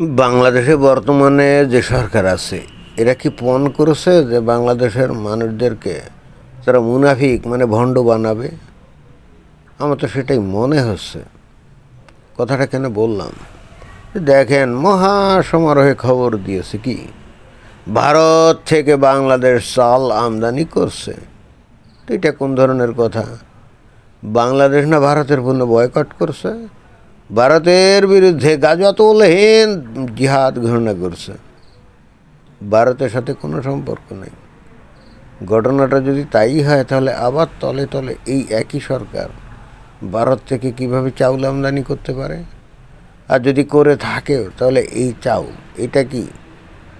বাংলাদেশে বর্তমানে যে সরকার আছে, এরা কি পণ করেছে যে বাংলাদেশের মানুষদেরকে তারা মুনাফিক মানে ভণ্ড বানাবে? আমার তো সেটাই মনে হচ্ছে। কথাটা কেন বললাম? দেখেন মহা সমারোহে খবর দিয়েছে কি, ভারত থেকে বাংলাদেশ চাল আমদানি করছে। এটা কোন ধরনের কথা? বাংলাদেশ না ভারতের পণ্য বয়কট করছে? ভারতের বিরুদ্ধে গাজাতলহীন জিহাদ ঘোষণা করছে। ভারতের সাথে কোনো সম্পর্ক নেই। ঘটনাটা যদি তাই হয়, তাহলে আবার তলে তলে এই একই সরকার ভারত থেকে কীভাবে চাউল আমদানি করতে পারে? আর যদি করে থাকেও, তাহলে এই চাউল, এটা কি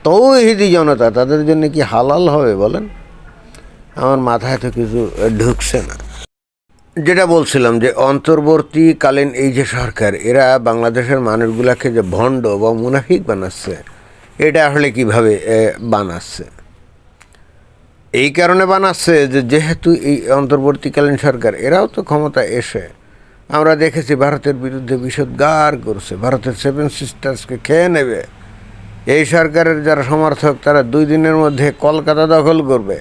তৌহিদি জনতা, তাদের জন্য কি হালাল হবে বলেন? আমার মাথায় তো কিছু ঢুকছে না। যেটা বলছিলাম যে অন্তর্বর্তীকালীন এই যে সরকার, এরা বাংলাদেশের মানুষগুলাকে যে ভণ্ড বা মুনাফিক বানাচ্ছে, এটা আসলে কীভাবে বানাচ্ছে? এই কারণে বানাচ্ছে যে যেহেতু এই অন্তর্বর্তীকালীন সরকার, এরাও তো ক্ষমতা এসে, আমরা দেখেছি ভারতের বিরুদ্ধে বিষোদ্গার করছে। ভারতের সেভেন সিস্টার্সকে খেয়ে নেবে। এই সরকারের যারা সমর্থক, তারা দুই দিনের মধ্যে কলকাতা দখল করবে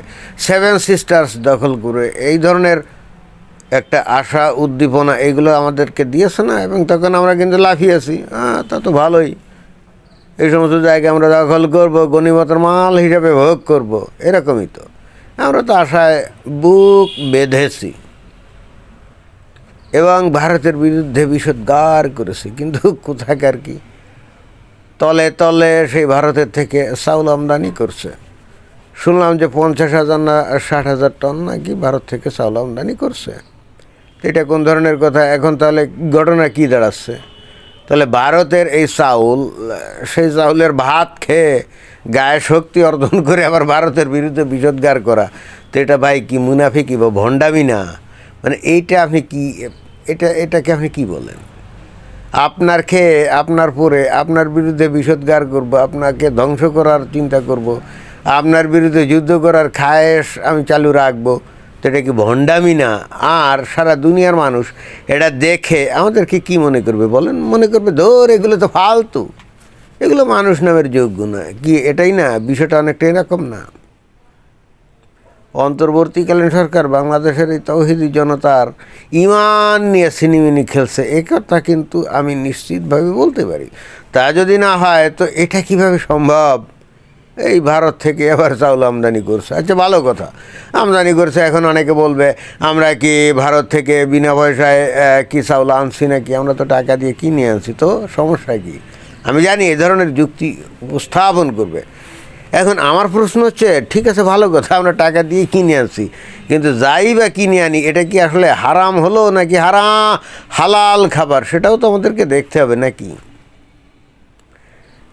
সেভেন সিস্টার্স দখল করবে এই ধরনের একটা আশা, উদ্দীপনা, এগুলো আমাদেরকে দিয়েছে না, এবং তখন আমরা কিন্তু লাফিয়েছি। হ্যাঁ তা তো ভালোই। এই সমস্ত জায়গায় আমরা দখল করব, গণিমতের মাল হিসাবে ভোগ করব, এরকমই তো। আমরা তো আশায় বুক বেঁধেছি। এবং ভারতের বিরুদ্ধে বিষোদ্গার করেছি, কিন্তু কোথাকার কি? তলে তলে সেই ভারতের থেকে চাউল আমদানি করছে। শুনলাম যে পঞ্চাশ হাজার না ষাট হাজার টন নাকি ভারত থেকে চাউল আমদানি করছে। এটা কোন ধরনের কথা? এখন তাহলে ঘটনা কি দাঁড়াচ্ছে? তাহলে ভারতের এই চাউল, সেই চাউলের ভাত খেয়ে গায়ে শক্তি অর্জন করে আবার ভারতের বিরুদ্ধে বিষোদ্গার করা, তো এটা ভাই কি মুনাফিকি বা ভণ্ডামি না? মানে এইটা আপনি কি, এটা, এটাকে আপনি কি বলেন? আপনার খেয়ে আপনার পরে আপনার বিরুদ্ধে বিষোদ্গার করব, আপনাকে ধ্বংস করার চিন্তা করব, আপনার বিরুদ্ধে যুদ্ধ করার খায়েশ আমি চালু রাখব এটা কি ভণ্ডামি না? আর সারা দুনিয়ার মানুষ এটা দেখে আমাদেরকে কি মনে করবে বলেন? মনে করবে, ধর এগুলো তো ফালতু। এগুলো মানুষ নামের যোগ্য না কি এটাই না? বিষয়টা অনেকটা এরকম না? অন্তর্বর্তীকালীন সরকার বাংলাদেশের এই তৌহিদি জনতার ইমান নিয়ে সিনেমিনি খেলছে, এ কথা কিন্তু আমি নিশ্চিতভাবে বলতে পারি। তা যদি না হয়, তো এটা কীভাবে সম্ভব? এই ভারত থেকে এবার চাউল আমদানি করছে। আচ্ছা ভালো কথা। আমদানি করছে, এখন অনেকে বলবে, আমরা কি ভারত থেকে বিনা পয়সায় কি চাউল আনছি নাকি? আমরা তো টাকা দিয়ে কিনে আনছি। তো সমস্যা কি? আমি জানি এ ধরনের যুক্তি উপস্থাপন করবে। এখন আমার প্রশ্ন হচ্ছে, ঠিক আছে, ভালো কথা, আমরা টাকা দিয়ে কিনে আনছি, কিন্তু যাই বা কিনে আনি, এটা কি আসলে হারাম হলো নাকি হারা, হালাল খাবার? সেটাও তো আমাদেরকে দেখতে হবে, নাকি?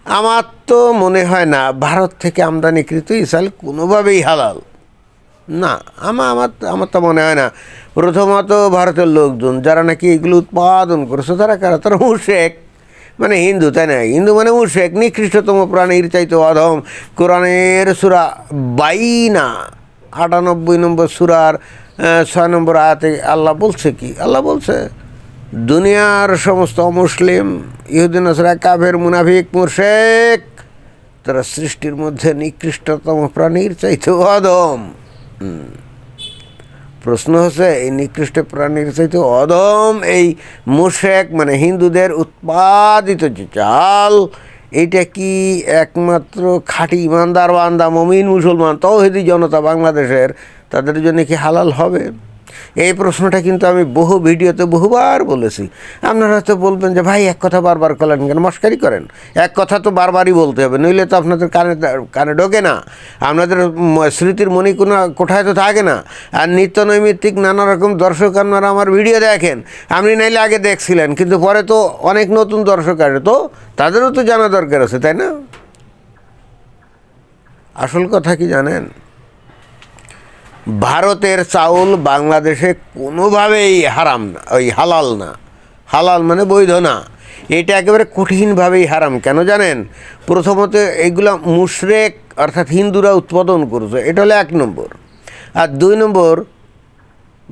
আমার তো মনে হয় না, ভারত থেকে আমদানিকৃত ইসাল কোনোভাবেই হালাল। না আমার আমার আমার তো মনে হয় না। প্রথমত ভারতের লোকজন, যারা নাকি এগুলো উৎপাদন করেছে, তারা কারা? তারা মুশেক। মানে হিন্দু, তাই না? হিন্দু মানে মুশেক, নিকৃষ্টতম প্রাণীর চাইতে অধম। কোরআনের সুরা বাইনা, আটানব্বই নম্বর সুরার ছয় নম্বর আয়াতে আল্লাহ বলছে কি? আল্লাহ বলছে দুনিয়ার সমস্ত মুসলিম ইহুদিন আসরা কাভের মুনাফিক, মুর্শেক, তারা সৃষ্টির মধ্যে নিকৃষ্টতম প্রাণীর চাইতে অদম প্রশ্ন হচ্ছে, এই নিকৃষ্ট প্রাণীর চাইতে অদম এই মুশেক মানে হিন্দুদের উৎপাদিত যে চাল এইটা কি একমাত্র খাঁটি ইমানদার বান্দা, মমিন, মুসলমান, তৌহিদি জনতা বাংলাদেশের, তাদের জন্য কি হালাল হবে? এই প্রশ্নটা কিন্তু আমি বহু ভিডিওতে বহুবার বলেছি। আপনারা হয়তো বলবেন যে, ভাই, এক কথা বারবার করলেন কেন? মস্কারি করেন। এক কথা তো বারবারই বলতে হবে, নইলে তো আপনাদের কানে কানে ঢোকে না। আপনাদের স্মৃতির মনি কোনো কোঠায় তো থাকে না। আর নিত্য নৈমিত্তিক নানা রকম দর্শক আপনারা আমার ভিডিও দেখেন। আপনি নাইলে আগে দেখছিলেন, কিন্তু পরে তো অনেক নতুন দর্শক আসে, তো তাদেরও তো জানা দরকার আছে, তাই না? আসল কথা কি জানেন? ভারতের চাউল বাংলাদেশে কোনোভাবেই হারাম না, ওই হালাল না। হালাল মানে বৈধ না। এটা একেবারে কঠিনভাবেই হারাম। কেন জানেন? প্রথমত এগুলা মুশরেক অর্থাৎ হিন্দুরা উৎপাদন করছে। এটা হলো এক নম্বর। আর দুই নম্বর,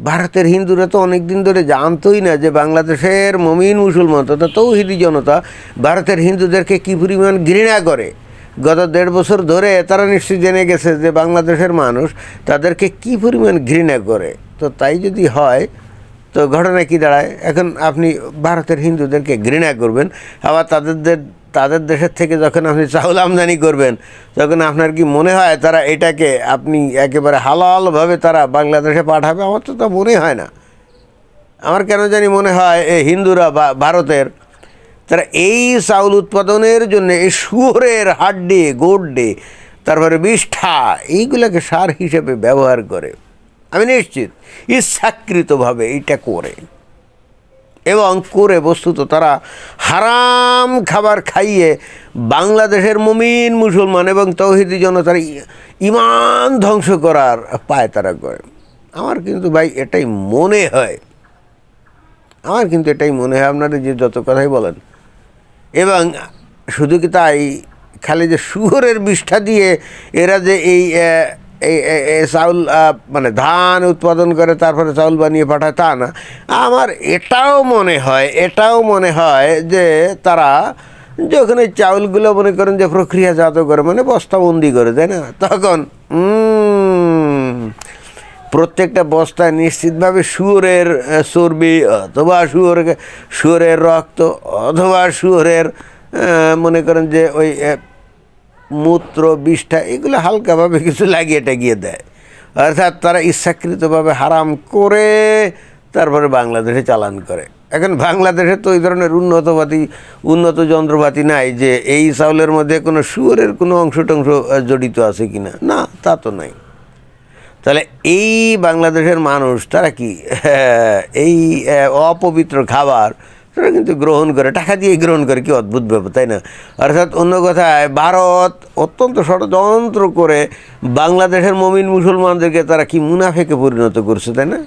ভারতের হিন্দুরা তো অনেক দিন ধরে জানতোই না যে বাংলাদেশের মমিন মুসলমান তথা তৌহিদি জনতা ভারতের হিন্দুদেরকে কী পরিমাণ ঘৃণা করে। গত দেড় বছর ধরে তারা নিশ্চয়ই জেনে গেছে যে বাংলাদেশের মানুষ তাদেরকে কী পরিমাণ ঘৃণা করে। তো তাই যদি হয়, তো ঘটনা কি দাঁড়ায়? এখন আপনি ভারতের হিন্দুদেরকে ঘৃণা করবেন, আবার তাদের তাদের দেশের থেকে যখন আপনি চাউল আমদানি করবেন তখন আপনার কি মনে হয় তারা এটাকে আপনি একেবারে হালালভাবে তারা বাংলাদেশে পাঠাবে? আমার তো তা মনে হয় না। আমার কেন জানি মনে হয়, এই হিন্দুরা বা, ভারতের তারা এই চাউল উৎপাদনের জন্য এই শুয়োরের হাড্ডি, গোড্ডি, তারপরে বিষ্ঠা এইগুলোকে সার হিসেবে ব্যবহার করে। আমি নিশ্চিত, ইচ্ছাকৃতভাবে এইটা করে। এবং করে বস্তুত তারা হারাম খাবার খাইয়ে বাংলাদেশের মুমিন মুসলমান এবং তৌহিদি জনতার ইমান ধ্বংস করার পায় তারা করে। আমার কিন্তু ভাই এটাই মনে হয়। আমার কিন্তু এটাই মনে হয়। আপনারা যে যত কথাই বলেন এবং শুধু কি তাই? খালি যে শুয়োরের বিষ্ঠা দিয়ে এরা যে এই এই চাউল মানে ধান উৎপাদন করে, তারপরে চাউল বানিয়ে পাঠায়, তা না। আমার এটাও মনে হয়, এটাও মনে হয় যে তারা যখন এই চাউলগুলো মনে করেন যে প্রক্রিয়াজাত করে মানে বস্তাবন্দি করে, তাই না? তখন প্রত্যেকটা বস্তায় নিশ্চিতভাবে শুয়োরের চর্বি, অথবা শুয়োর শুয়োরের রক্ত, অথবা শুয়োরের মনে করেন যে ওই মূত্র, বিষ্ঠা, এগুলো হালকাভাবে কিছু লাগিয়ে টাগিয়ে দেয়। অর্থাৎ তারা ইচ্ছাকৃতভাবে হারাম করে তারপরে বাংলাদেশে চালান করে। এখন বাংলাদেশে তো এই ধরনের উন্নতপাতি উন্নত যন্ত্রপাতি নাই যে এই চাউলের মধ্যে কোনো শুয়োরের কোনো অংশ টংশ জড়িত আছে কিনা। না, তা তো নাই। তাহলে এই বাংলাদেশের মানুষ, তারা কি? এই অপবিত্র খাবার, তারা কিন্তু গ্রহণ করে, টাকা দিয়ে গ্রহণ করে, কি অদ্ভুত ব্যাপার তাই না? অর্থাৎ অন্য কথায়, ভারত অত্যন্ত ষড়যন্ত্র করে বাংলাদেশের মমিন মুসলমানদেরকে তারা কি মুনাফেকে পরিণত করছে, তাই না?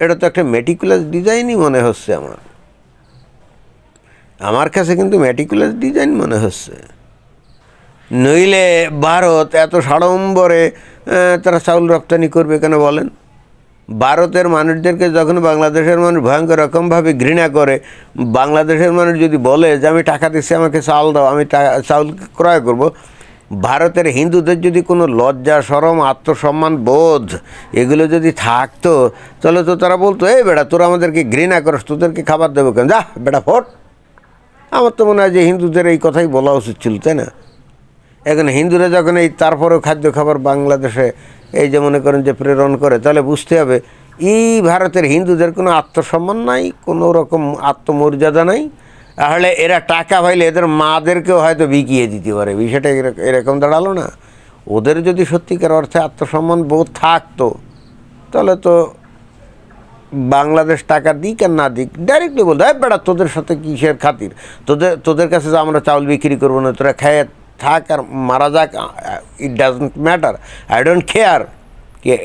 এটা তো একটা মেটিকুলাস ডিজাইনই মনে হচ্ছে আমার। আমার কাছে কিন্তু মেটিকুলাস ডিজাইন মনে হচ্ছে। নইলে ভারত এত সাড়ম্বরে তারা চাউল রপ্তানি করবে কেন বলেন? ভারতের মানুষদেরকে যখন বাংলাদেশের মানুষ ভয়ঙ্কর রকমভাবে ঘৃণা করে, বাংলাদেশের মানুষ যদি বলে যে আমি টাকা দিচ্ছি, আমাকে চাল দাও, আমি চাউল ক্রয় করব, ভারতের হিন্দুদের যদি কোনো লজ্জা, সরম, আত্মসম্মান বোধ এগুলো যদি থাকতো, তাহলে তো তারা বলতো, এই বেটা, তোরা আমাদেরকে ঘৃণা করস, তোদেরকে খাবার দেবো কেন? যা, বেটা, ফোট! আমার তো মনে হয় যে হিন্দুদের এই কথাই বলা উচিত ছিল, তাই না? এখন হিন্দুরা যখন এই তারপরেও খাদ্য খাবার বাংলাদেশে এই যে মনে করেন যে প্রেরণ করে, তাহলে বুঝতে হবে এই ভারতের হিন্দুদের কোনো আত্মসম্মান নাই, কোনো রকম আত্মমর্যাদা নাই। তাহলে এরা টাকা পাইলে এদের মাদেরকেও হয়তো বিকিয়ে দিতে পারে, বিষয়টা এরক- এরকম দাঁড়াল না। ওদের যদি সত্যিকার অর্থে আত্মসম্মান বোধ থাকতো, তাহলে তো বাংলাদেশ টাকা দিক আর না দিক ডাইরেক্টলি বলতো হ্যাঁ বেড়া তোদের সাথে কিসের খাতির? তোদের তোদের কাছে আমরা চাউল বিক্রি করব না, তোরা খেয়ে থাক আর মারা যাক it doesn't matter I don't care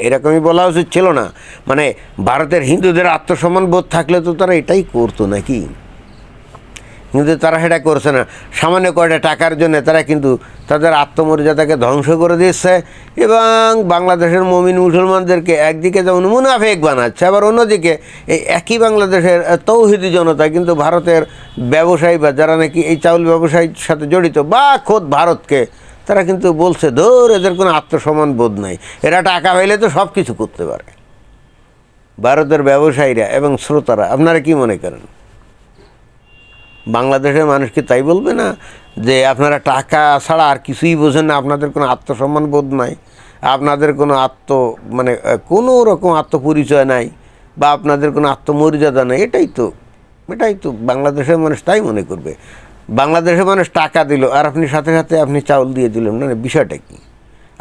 এরকমই বলা উচিত ছিল না। মানে ভারতের হিন্দুদের আত্মসম্মান বোধ থাকলে তো তারা এটাই করতো নাকি? কিন্তু তারা সেটা করছে না। সামান্য কয়টা টাকার জন্য তারা কিন্তু তাদের আত্মমর্যাদাকে ধ্বংস করে দিচ্ছে এবং বাংলাদেশের মমিন মুসলমানদেরকে একদিকে যেমন মুনাফেক বানাচ্ছে, আবার অন্যদিকে এই একই বাংলাদেশের তৌহিদি জনতা কিন্তু ভারতের ব্যবসায়ী বা যারা নাকি এই চাউল ব্যবসায়ীর সাথে জড়িত বা খোদ ভারতকে, তারা কিন্তু বলছে, ধর, এদের কোনো আত্মসম্মান বোধ নাই। এরা টাকা পাইলে তো সব কিছু করতে পারে। ভারতের ব্যবসায়ীরা এবং শ্রোতারা, আপনারা কি মনে করেন? বাংলাদেশের মানুষ কি তাই বলবে না? যে আপনারা টাকা ছাড়া আর কিছুই বোঝেন না আপনাদের কোনো আত্মসম্মান বোধ নাই আপনাদের কোনো আত্ম মানে কোনো রকম আত্মপরিচয় নাই বা আপনাদের কোনো আত্মমর্যাদা নাই এটাই তো এটাই তো বাংলাদেশের মানুষ তাই মনে করবে। বাংলাদেশের মানুষ টাকা দিল আর আপনি সাথে সাথে আপনি চাউল দিয়ে দিলেন না না, বিষয়টা কি?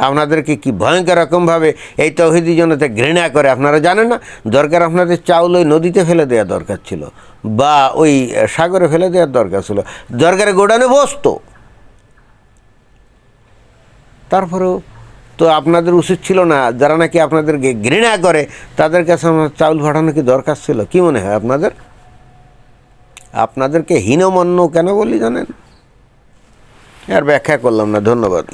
আপনাদেরকে কি ভয়ঙ্কর রকমভাবে এই তৌহিদি জনতা ঘৃণা করে? আপনারা জানেন না? দরকার আপনাদের চাউল ওই নদীতে ফেলে দেওয়া দরকার ছিল বা ওই সাগরে ফেলে দেওয়ার দরকার ছিল। দরকারে গোডানে বসতো। তারপরেও তো আপনাদের উচিত ছিল না, যারা নাকি আপনাদেরকে ঘৃণা করে, তাদের কাছে আমার চাউল পাঠানো কি দরকার ছিল? কি মনে হয় আপনাদের? আপনাদেরকে হীনমন্য কেন বলি জানেন? আর ব্যাখ্যা করলাম না, ধন্যবাদ।